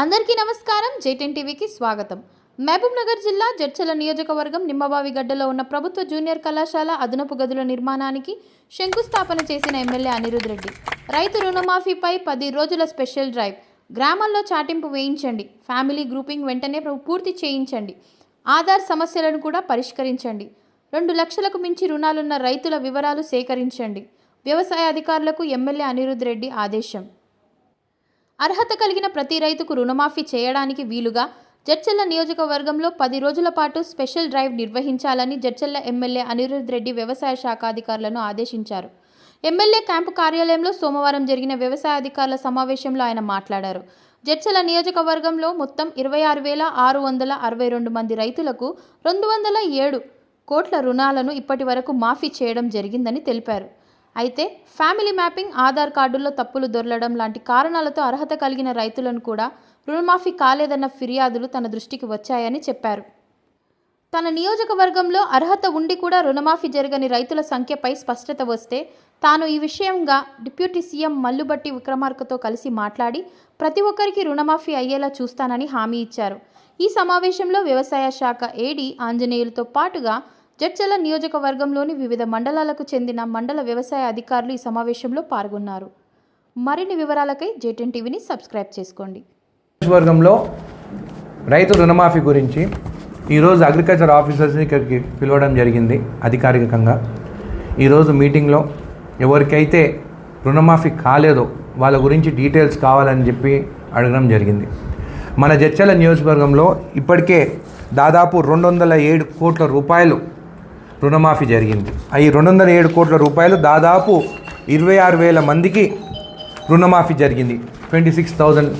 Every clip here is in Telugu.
అందరికీ నమస్కారం. జేటెన్ టీవీకి స్వాగతం. మహబూబ్నగర్ జిల్లా జడ్చల నియోజకవర్గం నిమ్మబావి గడ్డలో ఉన్న ప్రభుత్వ జూనియర్ కళాశాల అదనపు గదుల నిర్మాణానికి శంకుస్థాపన చేసిన ఎమ్మెల్యే అనిరుద్ రెడ్డి. రైతు రుణమాఫీపై పది రోజుల స్పెషల్ డ్రైవ్. గ్రామాల్లో చాటింపు వేయించండి. ఫ్యామిలీ గ్రూపింగ్ వెంటనే పూర్తి చేయించండి. ఆధార్ సమస్యలను కూడా పరిష్కరించండి. రెండు లక్షలకు మించి రుణాలున్న రైతుల వివరాలు సేకరించండి. వ్యవసాయ అధికారులకు ఎమ్మెల్యే అనిరుద్ రెడ్డి ఆదేశం. అర్హత కలిగిన ప్రతి రైతుకు రుణమాఫీ చేయడానికి వీలుగా జడ్చెల్ల నియోజకవర్గంలో పది రోజుల పాటు స్పెషల్ డ్రైవ్ నిర్వహించాలని జడ్చెల్ల ఎమ్మెల్యే అనిరుద్ రెడ్డి వ్యవసాయ శాఖ అధికారులను ఆదేశించారు. ఎమ్మెల్యే క్యాంపు కార్యాలయంలో సోమవారం జరిగిన వ్యవసాయ అధికారుల సమావేశంలో ఆయన మాట్లాడారు. జడ్చల నియోజకవర్గంలో మొత్తం ఇరవై ఆరు వేల ఆరు వందల అరవై రెండు మంది రైతులకు రెండు వందల ఏడు కోట్ల రుణాలను ఇప్పటి వరకు మాఫీ చేయడం జరిగిందని తెలిపారు. అయితే ఫ్యామిలీ మ్యాపింగ్ ఆధార్ కార్డుల్లో తప్పులు దొరలడం లాంటి కారణాలతో అర్హత కలిగిన రైతులను కూడా రుణమాఫీ కాలేదన్న ఫిర్యాదులు తన దృష్టికి వచ్చాయని చెప్పారు. తన నియోజకవర్గంలో అర్హత ఉండి కూడా రుణమాఫీ జరగని రైతుల సంఖ్యపై స్పష్టత వస్తే తాను ఈ విషయంగా డిప్యూటీ సీఎం మల్లుబట్టి విక్రమార్కతో కలిసి మాట్లాడి ప్రతి ఒక్కరికి రుణమాఫీ అయ్యేలా చూస్తానని హామీ ఇచ్చారు. ఈ సమావేశంలో వ్యవసాయ శాఖ ఏడీ ఆంజనేయులతో పాటుగా జడ్చల నియోజకవర్గంలోని వివిధ మండలాలకు చెందిన మండల వ్యవసాయ అధికారులు ఈ సమావేశంలో పాల్గొన్నారు. మరిన్ని వివరాలకై జేటెన్ టీవీని సబ్స్క్రైబ్ చేసుకోండి. నియోజకవర్గంలో రైతు రుణమాఫీ గురించి ఈరోజు అగ్రికల్చర్ ఆఫీసర్స్ని ఇక్కడికి పిలవడం జరిగింది అధికారికంగా. ఈరోజు మీటింగ్లో ఎవరికైతే రుణమాఫీ కాలేదో వాళ్ళ గురించి డీటెయిల్స్ కావాలని చెప్పి అడగడం జరిగింది. మన జడ్చల నియోజకవర్గంలో ఇప్పటికే దాదాపు రెండు వందల ఏడు కోట్ల రూపాయలు రుణమాఫీ జరిగింది. ఆ ఈ రెండు వందల ఏడు కోట్ల రూపాయలు దాదాపు ఇరవై ఆరు వేల మందికి రుణమాఫీ జరిగింది. ట్వంటీ సిక్స్ థౌజండ్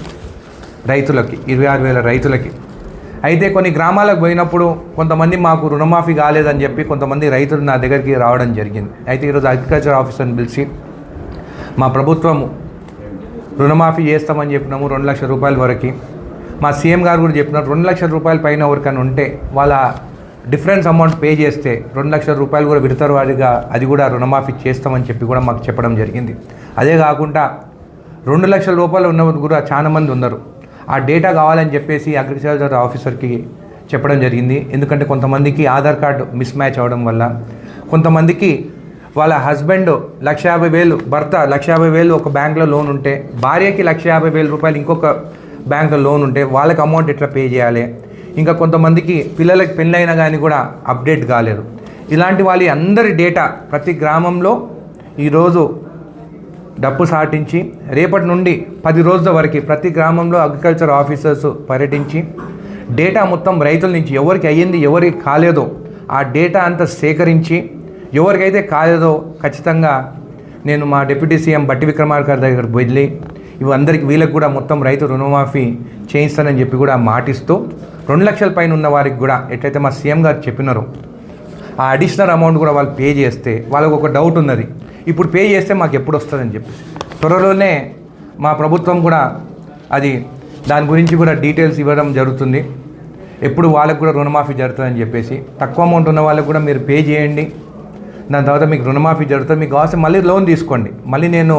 రైతులకి ఇరవై ఆరు వేల రైతులకి. అయితే కొన్ని గ్రామాలకు పోయినప్పుడు కొంతమంది మాకు రుణమాఫీ కాలేదని చెప్పి కొంతమంది రైతులు నా దగ్గరికి రావడం జరిగింది. అయితే ఈరోజు అగ్రికల్చర్ ఆఫీసర్ని పిలిచి మా ప్రభుత్వము రుణమాఫీ చేస్తామని చెప్పినాము రెండు లక్షల రూపాయల వరకు. మా సీఎం గారు కూడా చెప్పినారు రెండు లక్షల రూపాయల పైన ఎవరికైనా ఉంటే వాళ్ళ డిఫరెన్స్ అమౌంట్ పే చేస్తే రెండు లక్షల రూపాయలు కూడా విడతరు వారిగా అది కూడా రుణమాఫీ చేస్తామని చెప్పి కూడా మాకు చెప్పడం జరిగింది. అదే కాకుండా రెండు లక్షల రూపాయలు ఉన్నవారు కూడా చాలామంది ఉన్నారు. ఆ డేటా కావాలని చెప్పేసి అగ్రికల్చర్ ఆఫీసర్కి చెప్పడం జరిగింది. ఎందుకంటే కొంతమందికి ఆధార్ కార్డు మిస్ మ్యాచ్ అవడం వల్ల కొంతమందికి వాళ్ళ హస్బెండ్ లక్ష యాభై వేలు భర్త లక్ష యాభై వేలు ఒక బ్యాంక్లో లోన్ ఉంటే భార్యకి లక్ష యాభై వేల రూపాయలు ఇంకొక బ్యాంక్లో లోన్ ఉంటే వాళ్ళకి అమౌంట్ ఎట్లా పే చేయాలి? ఇంకా కొంతమందికి పిల్లలకి పెళ్ళైనా కానీ కూడా అప్డేట్ కాలేదు. ఇలాంటి వాళ్ళ అందరి డేటా ప్రతి గ్రామంలో ఈరోజు డప్పు సాటించి రేపటి నుండి పది రోజుల వరకు ప్రతి గ్రామంలో అగ్రికల్చర్ ఆఫీసర్స్ పర్యటించి డేటా మొత్తం రైతుల నుంచి ఎవరికి అయ్యింది ఎవరికి కాలేదో ఆ డేటా అంతా సేకరించి ఎవరికైతే కాలేదో ఖచ్చితంగా నేను మా డిప్యూటీ సీఎం బట్టి విక్రమార్కర్ గారి దగ్గరికి వెళ్ళి ఇవి వీళ్ళకి కూడా మొత్తం రైతు రుణమాఫీ చేయిస్తానని చెప్పి కూడా మాటిస్తూ రెండు లక్షల పైన ఉన్న వారికి కూడా ఎట్లయితే మా సీఎం గారు చెప్పినారో ఆ అడిషనల్ అమౌంట్ కూడా వాళ్ళు పే చేస్తే వాళ్ళకు ఒక డౌట్ ఉన్నది. ఇప్పుడు పే చేస్తే మాకు ఎప్పుడు వస్తుందని చెప్పి త్వరలోనే మా ప్రభుత్వం కూడా అది దాని గురించి కూడా డీటెయిల్స్ ఇవ్వడం జరుగుతుంది. ఎప్పుడు వాళ్ళకు కూడా రుణమాఫీ జరుగుతుందని చెప్పేసి. తక్కువ అమౌంట్ ఉన్న వాళ్ళకు కూడా మీరు పే చేయండి. దాని తర్వాత మీకు రుణమాఫీ జరుగుతుంది. మీకు కావాల్సి మళ్ళీ లోన్ తీసుకోండి. మళ్ళీ నేను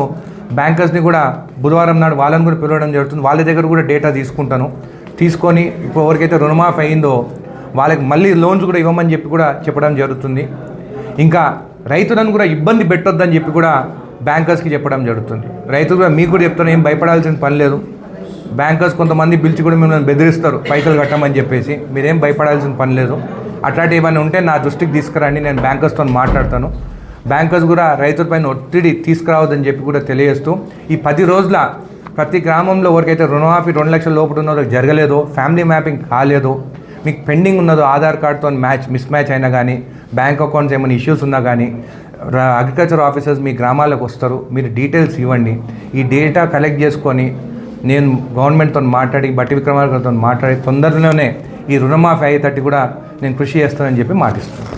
బ్యాంకర్స్ని కూడా బుధవారం నాడు వాళ్ళని కూడా పిలవడం జరుగుతుంది. వాళ్ళ దగ్గర కూడా డేటా తీసుకుంటాను. తీసుకొని ఇప్పుడు ఎవరికైతే రుణమాఫీ అయిందో వాళ్ళకి మళ్ళీ లోన్స్ కూడా ఇవ్వమని చెప్పి కూడా చెప్పడం జరుగుతుంది. ఇంకా రైతులను కూడా ఇబ్బంది పెట్టొద్దని చెప్పి కూడా బ్యాంకర్స్కి చెప్పడం జరుగుతుంది. రైతులు కూడా మీకు కూడా చెప్తాను ఏం భయపడాల్సిన పని లేదు. బ్యాంకర్స్ కొంతమంది పిలిచి కూడా మిమ్మల్ని బెదిరిస్తారు పైసలు కట్టమని చెప్పేసి. మీరేం భయపడాల్సిన పని లేదు. అట్లాంటివి ఏమైనా ఉంటే నా దృష్టికి తీసుకురండి. నేను బ్యాంకర్స్తో మాట్లాడతాను. బ్యాంకర్స్ కూడా రైతులపైన ఒత్తిడి తీసుకురావద్దని చెప్పి కూడా తెలియజేస్తూ ఈ పది రోజుల ప్రతి గ్రామంలో ఎవరికైతే రుణమాఫీ రెండు లక్షల లోపల ఉన్నదో జరగలేదో ఫ్యామిలీ మ్యాపింగ్ కాలేదో మీకు పెండింగ్ ఉన్నదో ఆధార్ కార్డ్తో మ్యాచ్ మిస్ మ్యాచ్ అయినా కానీ బ్యాంక్ అకౌంట్స్ ఏమైనా ఇష్యూస్ ఉన్నా కానీ అగ్రికల్చర్ ఆఫీసర్స్ మీ గ్రామాలకు వస్తారు మీరు డీటెయిల్స్ ఇవ్వండి. ఈ డేటా కలెక్ట్ చేసుకొని నేను గవర్నమెంట్తో మాట్లాడి బట్టి విక్రమార్కతో మాట్లాడి తొందరలోనే ఈ రుణమాఫీ అయ్యేటట్టు కూడా నేను కృషి చేస్తానని చెప్పి మాటిస్తున్నాను.